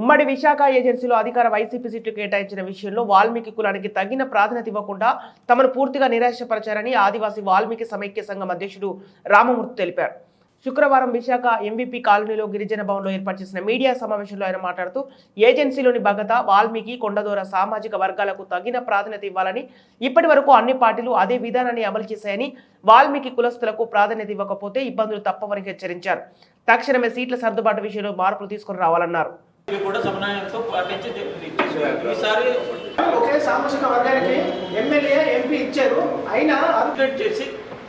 ఉమ్మడి విశాఖ ఏజెన్సీలో అధికార వైసీపీ సీట్లు కేటాయించిన విషయంలో వాల్మీకి కులానికి తగిన ప్రాధాన్యత ఇవ్వకుండా తమను పూర్తిగా నిరాశపరచారని ఆదివాసీ వాల్మీకి సమైక్య సంఘం అధ్యక్షుడు రామమూర్తి తెలిపారు. శుక్రవారం విశాఖ ఎంవీపీ కాలనీలో గిరిజన భవన్లో ఏర్పాటు చేసిన మీడియా సమావేశంలో ఆయన మాట్లాడుతూ ఏజెన్సీలోని భగత వాల్మీకి కొండదోర సామాజిక వర్గాలకు తగిన ప్రాధాన్యత ఇవ్వాలని ఇప్పటి వరకు అన్ని పార్టీలు అదే విధానాన్ని అమలు చేశాయని వాల్మీకి కులస్తులకు ప్రాధాన్యత ఇవ్వకపోతే ఇబ్బందులు తప్పవని హెచ్చరించారు. తక్షణమే సీట్ల సర్దుబాటు విషయంలో మార్పులు తీసుకుని రావాలన్నారు. కూడా సమన్వయంతో పాటించి ఈసారి ఒకే సామాజిక వర్గానికి ఎమ్మెల్యే ఎంపీ ఇచ్చారు. అయినా అప్డేట్ చేసి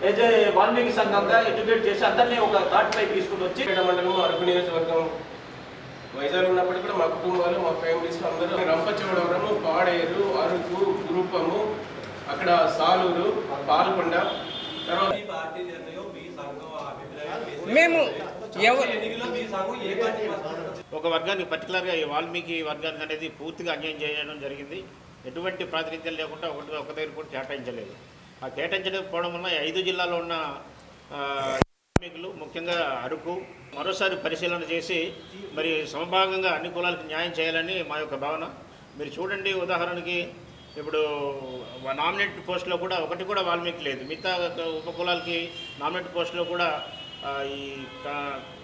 ఏదో వాల్మీకి సంఘంగా ఎడ్యుకేట్ చేసి అందరినీ ఒక థాట్ పై తీసుకుని వచ్చి మండలం అరకు నియోజకవర్గం వైజాగ్ ఉన్నప్పటికీ కూడా మా కుటుంబాలు మా ఫ్యామిలీస్ అందరూ రంపచోడవరము పాడేరు అరకు గురుపము అక్కడ సాలూరు పాల్కొండ తర్వాత మేము ఎవరు ఒక వర్గానికి పర్టికులర్గా ఈ వాల్మీకి వర్గానికి అనేది పూర్తిగా అన్యాయం చేయడం జరిగింది. ఎటువంటి ప్రాతినిధ్యం లేకుండా ఒకటి ఒక దగ్గర కూడా కేటాయించలేదు. ఆ కేటాయించకపోవడం వల్ల ఐదు జిల్లాలో ఉన్న వాల్మీకులు ముఖ్యంగా అరకు మరోసారి పరిశీలన చేసి మరి సమభాగంగా అన్ని కులాలకు న్యాయం చేయాలని మా యొక్క భావన. మీరు చూడండి ఉదాహరణకి ఇప్పుడు నామినేట్ పోస్టులో కూడా ఒకటి కూడా వాల్మీకి లేదు. మిగతా ఉప కులాలకి నామినేట్ పోస్టులో కూడా ఈ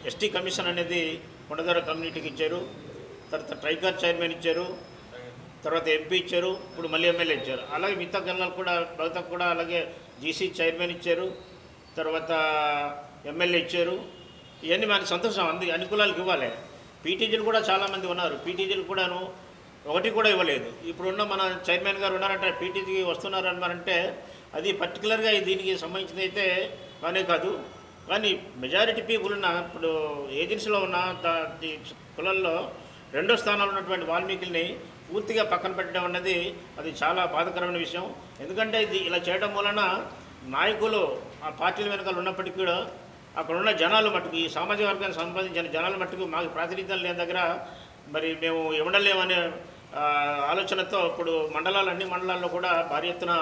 ఎస్టీ కమిషన్ అనేది కొండదర కమ్యూనిటీకి ఇచ్చారు తర్వాత ట్రైకార్ చైర్మన్ ఇచ్చారు తర్వాత ఎంపీ ఇచ్చారు ఇప్పుడు మళ్ళీ ఎమ్మెల్యే ఇచ్చారు. అలాగే మిగతా గల్లాలు కూడా భగతకు కూడా అలాగే జీసీ చైర్మన్ ఇచ్చారు తర్వాత ఎమ్మెల్యే ఇచ్చారు. ఇవన్నీ మనకి సంతోషం అంది అన్ని కులాలకు ఇవ్వాలి. పీటీజీలు కూడా చాలామంది ఉన్నారు. పీటీజీలు కూడాను ఒకటి కూడా ఇవ్వలేదు. ఇప్పుడున్న మన చైర్మన్ గారు ఉన్నారంటే పీటీజీకి వస్తున్నారు అన్నారంటే అది పర్టికులర్గా దీనికి సంబంధించిన అయితే కానే కాదు. కానీ మెజారిటీ పీపుల్ ఉన్న ఇప్పుడు ఏజెన్సీలో ఉన్న దా- కులాల్లో రెండో స్థానంలో ఉన్నటువంటి వాల్మీకిల్ని పూర్తిగా పక్కన పెట్టడం అన్నది అది చాలా బాధకరమైన విషయం. ఎందుకంటే ఇది ఇలా చేయడం వలన నాయకులు ఆ పార్టీల వెనకాల ఉన్నప్పటికీ కూడా అక్కడ ఉన్న జనాలు మట్టుకు ఈ సామాజిక వర్గానికి సంబంధించిన జనాల మట్టుకు మాకు ప్రాతినిధ్యం లేని దగ్గర మరి మేము ఇవ్వడలేమనే ఆలోచనతో ఇప్పుడు మండలాలు అన్ని మండలాల్లో కూడా భారీ ఎత్తున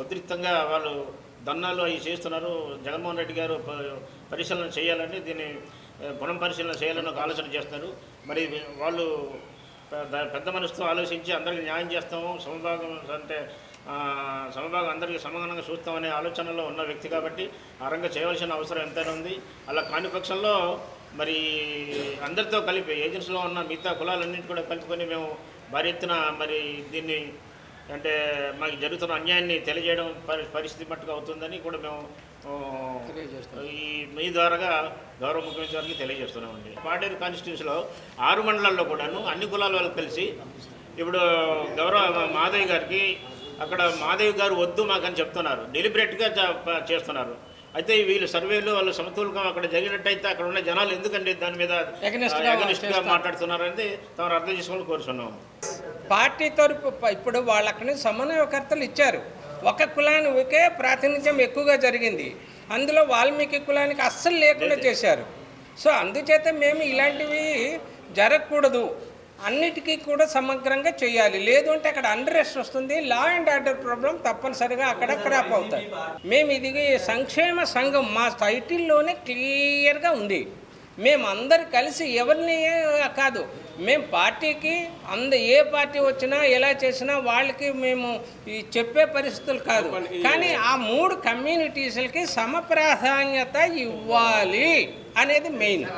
ఉద్రిక్తంగా వాళ్ళు ధర్నాలు అవి చేస్తున్నారు. జగన్మోహన్ రెడ్డి గారు పరిశీలన చేయాలని దీన్ని గుణం పునః పరిశీలన చేయాలని ఒక ఆలోచన చేస్తున్నారు. మరి వాళ్ళు పెద్ద- మనసుతో ఆలోచించి అందరికీ న్యాయం చేస్తాము. సమభాగం అంటే సమభాగం అందరికీ సమానంగా చూస్తామనే ఆలోచనలో ఉన్న వ్యక్తి కాబట్టి ఆ రంగా చేయవలసిన అవసరం ఎంతైనా ఉంది. అలా కాని పక్షంలో మరి అందరితో కలిపి ఏజెన్సీలో ఉన్న మిగతా కులాలన్నింటి కూడా కలుపుకొని మేము భారీ ఎత్తున మరి దీన్ని అంటే మాకు జరుగుతున్న అన్యాయాన్ని తెలియజేయడం పరి- పరిస్థితి మట్టుకు అవుతుందని కూడా మేము ఈ మీ ద్వారాగా గౌరవ ముఖ్యమంత్రి గారికి తెలియజేస్తున్నామండి. పాడేరు కాన్స్టిట్యూన్సీలో ఆరు మండలాల్లో కూడాను అన్ని కులాల వాళ్ళు కలిసి ఇప్పుడు గౌరవ మాధవ్ గారికి అక్కడ మాధవ్ గారు వద్దు మాకని చెప్తున్నారు. డెలిబరేట్గా చేస్తున్నారు. అయితే వీళ్ళు సర్వేలు వాళ్ళు సమతుల్యం అక్కడ జరిగినట్టయితే అక్కడ ఉన్న జనాలు ఎందుకండి దాని మీద Against గా అగనిస్ట్గా చేస్తారు. మాట్లాడుతున్నారు. అనేది తమరు అర్థం చేసుకోవాలని కోరుతున్నాము పార్టీ తరపు ఇప్పుడు వాళ్ళకని సమన్వయకర్తలు ఇచ్చారు. ఒక కులానికే ప్రాతినిధ్యం ఎక్కువగా జరిగింది. అందులో వాల్మీకి కులానికి అస్సలు లేకుండా చేశారు. సో అందుచేత మేము ఇలాంటివి జరగకూడదు. అన్నిటికీ కూడా సమగ్రంగా చేయాలి. లేదు అంటే అక్కడ అండరెస్ట్ వస్తుంది. లా అండ్ ఆర్డర్ ప్రాబ్లం తప్పనిసరిగా అక్కడ క్రాప్ అవుతాయి. మేము ఇది సంక్షేమ సంఘం. మా టైటిల్లోనే క్లియర్గా ఉంది. మేము అందరు కలిసి ఎవరిని కాదు. మేము పార్టీకి అంద ఏ పార్టీ వచ్చినా ఎలా చేసినా వాళ్ళకి మేము ఈ చెప్పే పరిస్థితులు కాదు. కానీ ఆ మూడు కమ్యూనిటీస్లకి సమ ప్రాధాన్యత ఇవ్వాలి అనేది మెయిన్